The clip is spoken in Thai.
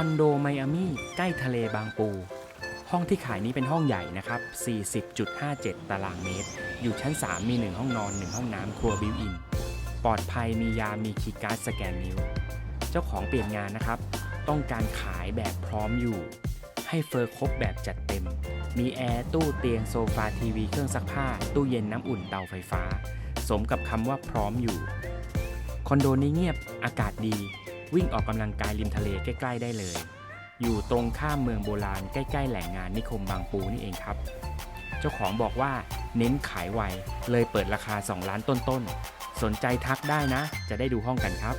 อนโดไมอามี่ใกล้ทะเลบางปู ห้องที่ขายนี้เป็นห้องใหญ่นะครับ 40.57 ตารางเมตร อยู่ชั้น 3 มี 1 ห้องนอน 1 ห้องน้ำครัวบิวอิน ปลอดภัยมียามีคีย์การ์ดสแกนนิ้ว เจ้าของเปลี่ยนงานนะครับ ต้องการขายแบบพร้อมอยู่ ให้เฟอร์ครบแบบจัดเต็ม มีแอร์ ตู้เตียงโซฟาทีวีเครื่องซักผ้า ตู้เย็นน้ำอุ่นเตาไฟฟ้า สมกับคำว่าพร้อมอยู่ คอนโดนี้เงียบอากาศดี วิ่งออกกำลังกายริมทะเลใกล้ ๆ ได้เลย อยู่ตรงข้ามเมืองโบราณใกล้ ๆ แหล่งงานนิคมบางปูนี่เองครับ เจ้าของบอกว่าเน้นขายไวเลยเปิดราคา 2 ล้านต้นๆสนใจทักได้นะ จะได้ดูห้องกันครับ